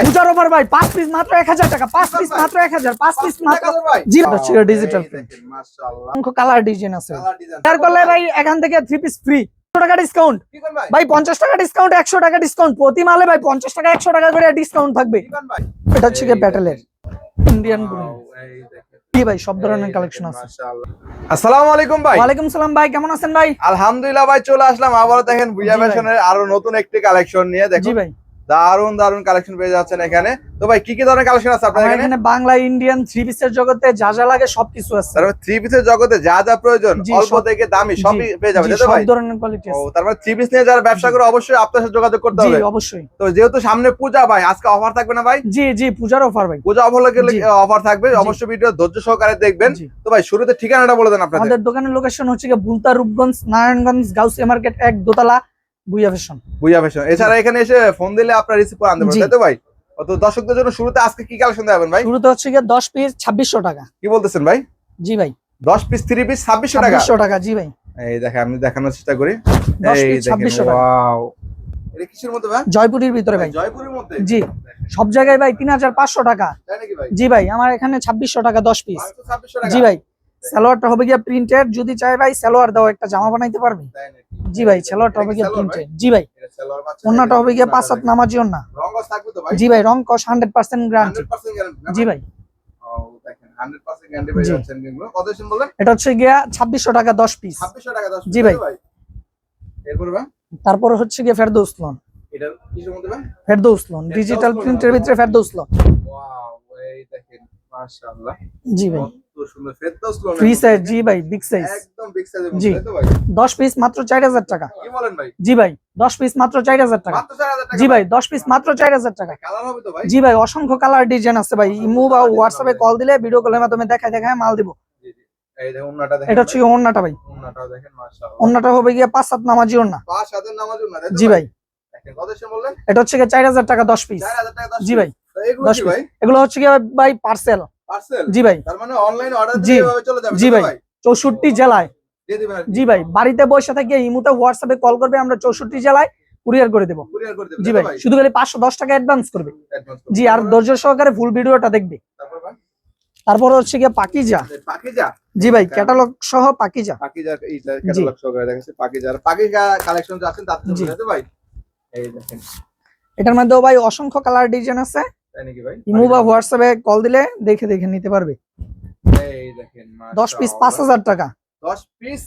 ভাই। পূজার ওভার ভাই পাঁচ পিস মাত্র এক হাজার টাকা পাঁচ পিস মাত্র এক হাজার পাঁচ পিস মাত্র ভাই জি হচ্ছে ডিজিটাল মাশাআল্লাহ। কালার ডিজাইন আছে। কালার করলে ভাই এখান থেকে থ্রি পিস ফ্রি টাকা ডিসকাউন্ট ভাই? ভাই পঞ্চাশ টাকা ডিসকাউন্ট একশো টাকা ডিসকাউন্ট প্রতি মালে ভাই পঞ্চাশ টাকা একশো টাকা করে ডিসকাউন্ট থাকবে। কি কোন ভাই? এটা হচ্ছে গিয়ে ব্যাটেলের ইন্ডিয়ান ভাই সব ধরনের কালেকশন আছে। আসসালামু আলাইকুম ভাই। ওয়ালাইকুম সালাম ভাই কেমন আছেন ভাই? আলহামদুলিল্লাহ ভাই চলে আসলাম। আবারও দেখেন বুয়া জি ফ্যাশনের আরও নতুন একটি কালেকশন নিয়ে। জি দেখুন। ভাই। দারুণ দারুণ কালেকশন পেয়ে যাচ্ছেন এখানে। তো ভাই কি কি ধরনের কালেকশন আছে আপনার এখানে? বাংলা ইন্ডিয়ান থ্রি পিসের জগতে যা যা লাগে সবকিছু আছে। তার মানে থ্রি পিসের জগতে যা যা প্রয়োজন অল্প থেকে দামি সবই পেয়ে যাবে জি, তাই সব ধরনের কোয়ালিটি ও আছে। তার মানে থ্রি পিস নিয়ে যারা ব্যবসা করে অবশ্যই আপনার সাথে যোগাযোগ করতে হবে। জি অবশ্যই। তো যেহেতু সামনে পূজা ভাই আজকে অফার থাকবে না ভাই? জি জি পূজার অফার ভাই। পূজা অফার জি। অফার থাকবে। অবশ্যই ভিডিও ধৈর্য সহকারে দেখবেন। তো ভাই শুরুতে ঠিকানাটা বলে দেন আপনাদের। আমাদের দোকানের লোকেশন হচ্ছে বুলতা রূপগঞ্জ নারায়ণগঞ্জ গাউসিয়া মার্কেট এক দোতলা বুইয়া ফ্যাশন বুঝা ফ্যাশন এছাড়া এখানে এসে ফোন দিলে আপনার রিসিভ করে আনতে পারবেন তাই তো ভাই? তো দর্শকদের জন্য শুরুতে আজকে কি কালেকশন দেবেন ভাই? শুরুতে হচ্ছে গিয়ে দশ পিস ছাব্বিশশো টাকা। কি বলতেছেন ভাই? জি ভাই। দশ পিস থ্রি পিস ছাব্বিশশো টাকা? ছাব্বিশশো টাকা জি ভাই। এই দেখেন আমি দেখানোর চেষ্টা করি। দশ এই দেখেন ওয়াও। এটা কিসের মধ্যে ভাই? জয়পুরের ভিতরে ভাই জয়পুরের মধ্যে? জি। সব জায়গায় ভাই তিন হাজার পাঁচশো টাকা। তাই নাকি ভাই? জি ভাই আমার এখানে ছাব্বিশশো টাকা দশ পিস 2600 টাকা। জি ভাই। সালোয়ারটা হবে গিয়া প্রিন্টেড যদি চাই ভাই সালোয়ার দাও একটা জামা বানাইতে পারবে? জি ভাই সালোয়ারটা হবে গিয়া প্রিন্টেড জি ভাই। অন্যটা হবে গিয়া পাঁচ। নামাজি অন্যা জি ভাই রং কস হান্ড্রেড পার্সেন্ট গ্যারান্টি 100% গ্যারান্টি না জি ভাই। ও দেখেন 100% গ্যারান্টি পেয়ে জি। যাচ্ছেন এগুলো কত দিন বললেন? এটা হচ্ছে গিয়া ছাব্বিশশো টাকা দশ পিস 2600 টাকা 10 জি ভাই। তারপর হচ্ছে গিয়ে ডিজিটাল প্রিন্টের ভিতরে জি ভাই। সুন্দর ফেরদৌস লোন ফ্রি সাইজ জি ভাই বিগ সাইজ একদম জি। পিস মাত্র চার হাজার টাকা। কি বলেন ভাই? জি ভাই দশ পিস মাত্র চার হাজার টাকা। মাত্র 4000 টাকা জি ভাই দশ পিস মাত্র চার হাজার টাকা। কালার হবে তো ভাই। জি ভাই অসংখ্য কালার ডিজাইন আছে ভাই। ইমো বা হোয়াটসঅ্যাপে কল দিলে ভিডিও কলের মাধ্যমে দেখায় দেখায় মাল দিব। এটা হচ্ছে ওন্নাটা ভাই। ওন্নাটা হবে গিয়ে পাঁচ সাত নামাজি ওন্না জি ভাই? এটা হচ্ছে চার হাজার টাকা দশ পিস 4000 10 জি ভাই। এগুলো দশ কি পিস এগুলো হচ্ছে গিয়ে পার্সেল জি ভাই। তার মানে অনলাইন অর্ডার জি। দিয়ে চলে যাবে জি ভাই। চৌষট্টি জেলায়। জি ভাই বাড়িতে বসে থেকে ইমুতে হোয়াটসঅ্যাপে কল করবে আমরা চৌষট্টি জেলায় কুরিয়ার করে দেবো। কুরিয়ার করে দিবেন জি ভাই শুধু খালি পাঁচশো দশ টাকা অ্যাডভান্স করবে। জি আর। ধৈর্য সহকারে ফুল ভিডিওটা দেখবে। তারপর হচ্ছে গিয়ে পাকিজা। পাকিজা? জি ভাই ক্যাটালগ সহ পাকিজা। এইটা ক্যাটালগ দেখাচ্ছে পাকিজার পাকিজা কালেকশন যে আছেন ভাই? এই দেখেন। এটার মধ্যেও ভাই অসংখ্য কালার ডিজাইন আছে। তাই নাকি ভাই? ইমো বা হোয়াটসঅ্যাপে কল দিলে দেখে দেখে নিতে পারবে। এই দেখেন দশ পিস পাঁচ হাজার টাকা। 10 পিস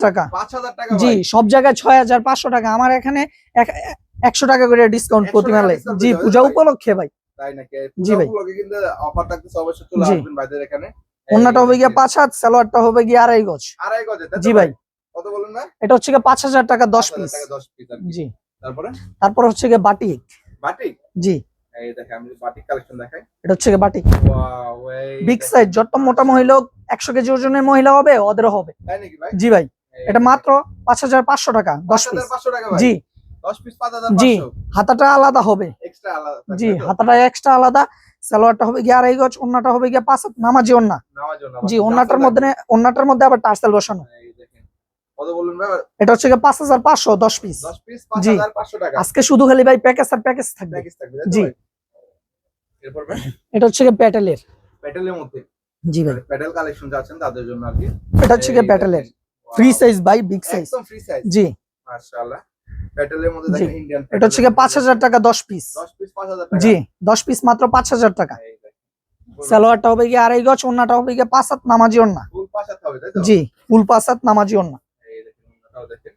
টাকা। 5000 টাকা জি সব জায়গায় ছয় হাজার পাঁচশো টাকা। আমার এখানে এক- একশো টাকা করে ডিসকাউন্ট 100 প্রতি টাকা জি পূজা উপলক্ষে ভাই। তাই নাকি? জি ভাই। কিন্তু অফার থাকতেছে অবশ্যই চলে আসবেন ভাইদের এখানে। অন্যটা হবে গিয়ে পাঁচ হাত সালোয়ারটা হবে গিয়ে আড়াই গজ। আড়াই গজে জি ভাই? কত বলুন না এটা হচ্ছে গিয়ে পাঁচ হাজার টাকা দশ পিস 10 পিস জি। তারপরে? তারপর হচ্ছে গিয়ে বাটিক। বাটিক? জি। এই দেখেন আমি বাটিক কালেকশন দেখাই। এটা হচ্ছে বাটিক ওয়াও এই বিগ দেখেন। সাইজ যত মোটা মহিলা একশো কেজি ওজনের মহিলা হবে ওদেরও হবে। তাই নাকি ভাই? জি ভাই এটা মাত্র টাকা দশ পিস 5500 টাকা ভাই। জি। 10 পিস 5500 জি হাতাটা আলাদা হবে। এক্সট্রা আলাদা জি হাতাটা এক্সট্রা আলাদা সালোয়ারটা হবে গিয়ে আড়াই গজ ওন্নাটা হবে গিয়ে পাঁচ নামাজি ওন্না। জি ওন্নাটার মধ্যে ওন্নাটার মধ্যে আবার টার্সেল বসানো লাগবে। এই দেখেন কত বলুন ভাই এটা হচ্ছে পাঁচ হাজার পাঁচশো দশ পিস। জি। 5500 টাকা। আজকে শুধু খালি ভাই প্যাকেজ আর প্যাকেজ থাকবে। প্যাকেজ থাকবে তাই তো জি। ভাই? এটা হচ্ছে প্যাটেলের। প্যাটেলের মধ্যে। জি ভাই। প্যাটেল কালেকশন যে তাদের জন্য আর কি। এটা হচ্ছে প্যাটেলের। Free size by big size একদম ফ্রি সাইজ জি। মাশাআল্লাহ। প্যাটেলের মধ্যে দেখেন ইন্ডিয়ান এটা হচ্ছে গিয়ে পাঁচ হাজার টাকা পিস। 10 পিস 5000 টাকা। জি দশ পিস মাত্র পাঁচ হাজার টাকা। এই দেখেন। সালোয়ারটা হবে গিয়ে আড়াই গজ ওন্নাটা হবে পাঁচ হাত নামাজি ওন্না। ফুল পাঁচ হাত হবে তাই তো? জি ফুল পাঁচ হাত নামাজি ওন্না। এই দেখেন। ওটাও দেখেন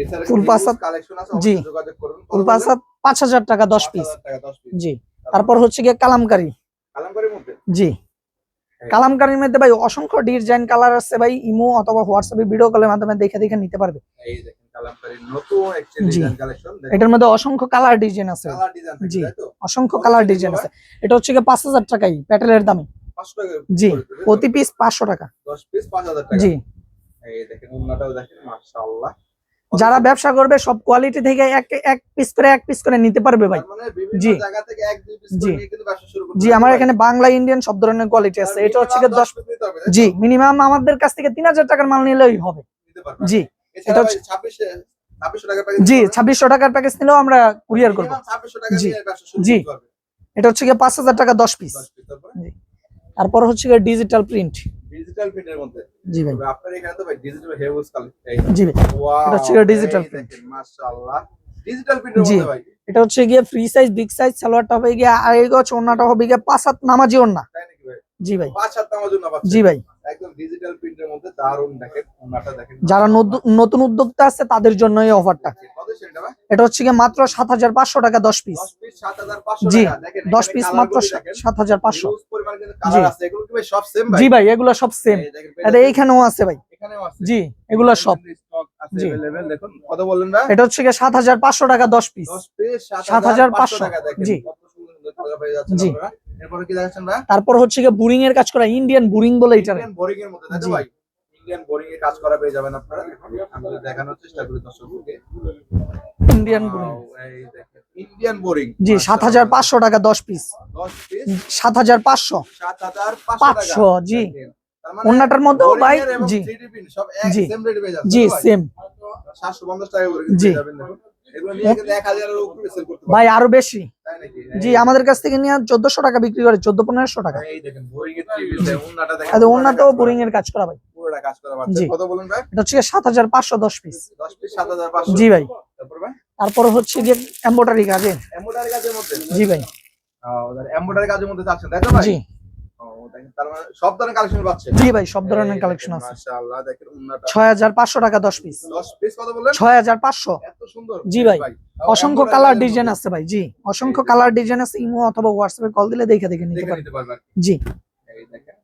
এছাড়া ফুল পাঁচ কালেকশন আছে জি। যোগাযোগ করুন। ফুল পাঁচ হাজার টাকা দশ পিস 5000 টাকা 10 পিস জি। তারপর? হচ্ছে গিয়ে কালামকারি। কালামকারীর মধ্যে? জি। কালামকারির মধ্যে ভাই অসংখ্য ডিজাইন কালার আছে ভাই ইমো অথবা হোয়াটসঅ্যাপে ভিডিও কলের মাধ্যমে দেখে দেখে নিতে পারবে। এই দেখেন কালামকারীর নতুন একটি ডিজাইন কালেকশন এটার মধ্যে অসংখ্য কালার ডিজাইন আছে। কালার ডিজাইন জি। অসংখ্য কালার ডিজাইন আছে। এটা হচ্ছে গিয়ে পাঁচ হাজার টাকাই প্যাটেলের দামে। জি? প্রতি পিস পাঁচশো টাকা। 10 পিস 5000 টাকা। জি। দেখেন উন্নাটাও দেখেন মাশাআল্লাহ। যারা ব্যবসা করবে সব কোয়ালিটি থেকে এক এক পিস করে এক পিস করে নিতে পারবে ভাই। মানে জি। জি। জি আমার এখানে বাংলা ইন্ডিয়ান সব ধরনের কোয়ালিটি আছে। এটা হচ্ছে দশ? জি মিনিমাম আমাদের কাছ থেকে তিন হাজার টাকার মাল নিলেই হবে। জি এটা ভাই 26 2600 টাকা প্যাকেজ জি ছাব্বিশশো টাকার প্যাকেজ নিলেও আমরা কুরিয়ার করব। মিনিমাম 2600 টাকা জি। জি। এটা হচ্ছে গিয়ে পাঁচ হাজার টাকা দশ পিস 10 পিস তারপরে? তারপর হচ্ছে গিয়ে ডিজিটাল প্রিন্ট ডিজিটাল প্রিন্টের মধ্যে। জি ভাই। আপনার এখানে তো ভাই ডিজিটাল কালেকশন। জি ভাই এটা হচ্ছে digital print। মাশাআল্লাহ। ডিজিটাল প্রিন্টের মধ্যে ভাই। এটা হচ্ছে গিয়ে ফ্রি সাইজ বিগ সাইজ সালোয়ারটা হবে গিয়ে আর এই গছ ওন্নাটা হবে গিয়ে পাঁচ হাত নামাজি ওন্না জি ভাই। পাঁচ হাত জন্য পাচ্ছেন। জি ভাই। একদম ডিজিটাল প্রিন্টের মধ্যে দারুণ দেখেন ওনাটা দেখেন। যারা নতুন উদ্যোক্তা আছে তাদের জন্য এই অফারটা এটা হচ্ছে কি মাত্র সাত হাজার পাঁচশো টাকা দশ পিস জি দশ পিস মাত্র সাত হাজার পাঁচশো। জি। ভাই এগুলো সব সেম এটা এইখানেও আছে ভাই। জি এগুলো সব। এটা হচ্ছে কি সাত হাজার পাঁচশো টাকা দশ পিস সাত হাজার পাঁচশো জি। জি। তারপর হচ্ছে বুরিং এর কাজ করা ইন্ডিয়ান বুরিং বলে এটা ইন্ডিয়ান বোরিং এর মধ্যে কাজ করা পেয়ে যাবেন আপনারা। আমি দেখানোর চেষ্টা করি দর্শককে ইন্ডিয়ান বোরিং ইন্ডিয়ান বোরিং জি সাত হাজার পাঁচশো টাকা দশ পিস 10 পিস সাত হাজার পাঁচশো। 7500 টাকা। জি। অন্যটার তার মানে ওন্নাটার মধ্যেও ভাই জি। 3D print সব এক জি। সেম রেট পেয়ে যাবেন। জি সেম 750 টাকা করে পেয়ে যাবেন দেখুন এগুলো নিয়ে কিন্তু 1000 এর উপরে সেল করতে ভাই আরও বেশি। জি আমাদের কাছ থেকে নিয়ে চোদ্দশো টাকা বিক্রি করে চোদ্দ পনেরোশো টাকা। এই বোরিং এর 3D print ওন্নাটা দেখেন আর ওন্নাতেও বোরিং এর কাজ করা ভাই। এটা হচ্ছে সাত হাজার পাঁচশো দশ পিস 10 পিস 7500 জি ভাই। তারপর হচ্ছে গিয়ে এম্বোটারি কাজে এমব্রয়ডারি কাজের মধ্যে? জি ভাই। কাজের মধ্যে জি। ও দেখেন তার মানে সব ধরনের কালেকশন পাচ্ছেন। জি ভাই সব ধরনের কালেকশন আছে। মাশাআল্লাহ দেখেন ওন্নাটা ছয় পাঁচশো টাকা দশ পিস 10 পিস কত বললেন? ছয় হাজার পাঁচশো। এত সুন্দর। জি ভাই। অসংখ্য কালার ডিজাইন আছে। ভাই জি। অসংখ্য কালার ডিজাইন আছে ইমো অথবা হোয়াটসঅ্যাপে কল দিলে দেখে দেখে নিতে পারবেন। জি। এই দেখেন।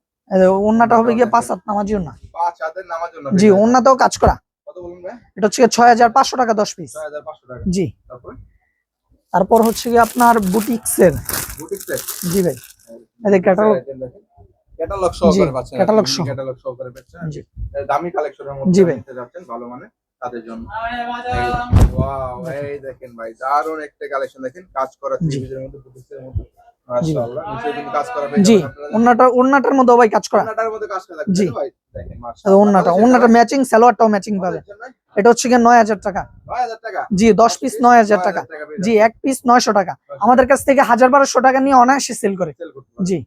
ওন্নাটা হবে গিয়ে পাঁচ হাত নামাজি ওন্না পাঁচ হাতের নামার জন্য। জি ওন্নাতেও কাজ করা। কত বলুন ভাই? এটা হচ্ছে ছয় হাজার পাঁচশো টাকা দশ পিস 6500 টাকা। জি। তারপর? তারপর হচ্ছে গিয়ে আপনার বুটিক্স এর জি ভাই। এদের ক্যাটালগ ক্যাটালগ সহকারে পাচ্ছেন সহ। ক্যাটালগ সহকারে পাচ্ছেন জি। দামি কালেকশনের মধ্যে নিতে যাচ্ছেন ভালো মানে তাদের জন্য। ওয়াও এই দেখেন ভাই দারুণ একটা কালেকশন দেখেন কাজ করা জি। মধ্যে কাজ করা পেয়ে জি যাবেন আপনারা। ওন্নাটা ওন্নাটার মধ্যে ভাই কাজ করা। ওন্নাটার মধ্যে কাজ করা জি। ভাই? দেখেন আর মাশাআল্লাহ ওন্নাটা ওন্নাটা ম্যাচিং সালোয়ারটাও ম্যাচিং পাবে। এটা হচ্ছে গিয়ে নয় হাজার টাকা। জি দশ পিস নয় হাজার টাকা। জি এক পিস নয়শো টাকা। আমাদের কাছ থেকে হাজার বারোশো টাকা নিয়ে অনায়াসে সেল করে। জি।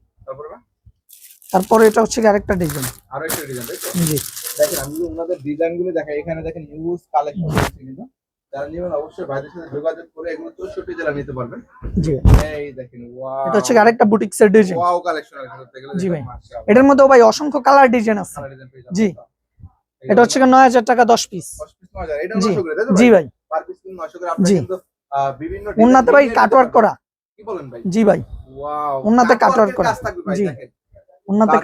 তারপরে এটা হচ্ছে আরেকটা ডিজাইন আরেকটা ডিজাইন জি এটার মধ্যে অসংখ্য কালার ডিজাইন আছে। জি। এটা হচ্ছে 9000 টাকা 10 পিস জি। 900 করে, তাই তো জি ভাই? ভাই Per piece কিন্তু 900 করে, আপনারা জি। design ভাই কাটওয়ার্ক করা কি বলেন ভাই? জি ভাই cutwork কাটওয়ার্ক করা। জি। দেখেন।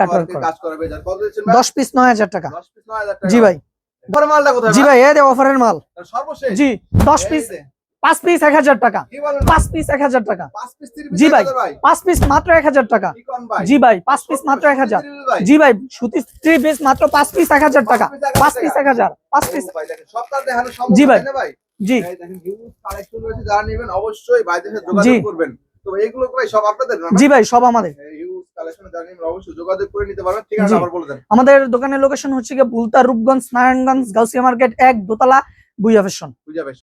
কাটওয়ার্ক করা? দশ পিস নয় হাজার টাকা 10 piece 9,000 টাকা। জি ভাই জি ভাই? এ অফারের মাল সর্বশেষ? জি দশ পিস পাঁচ পিস এক হাজার টাকা। পাঁচ পিস এক হাজার টাকা। পাঁচ piece 30 জি ভাই। পাঁচ পিস মাত্র এক হাজার টাকা? জি ভাই পাঁচ পিস মাত্র এক হাজার। জি ভাই সুতি থ্রি পিস মাত্র পাঁচ পিস এক হাজার টাকা। পাঁচ পিস এক হাজার পাঁচ পিস জি ভাই। জি। অবশ্যই জি। করবেন। এগুলো সব আপনাদের জি ভাই সব আমাদের। আমাদের দোকানের লোকেশন হচ্ছে বুলতা রূপগঞ্জ নারায়ণগঞ্জ গাউসিয়া মার্কেট এক দোতলা বুইয়া ফ্যাশন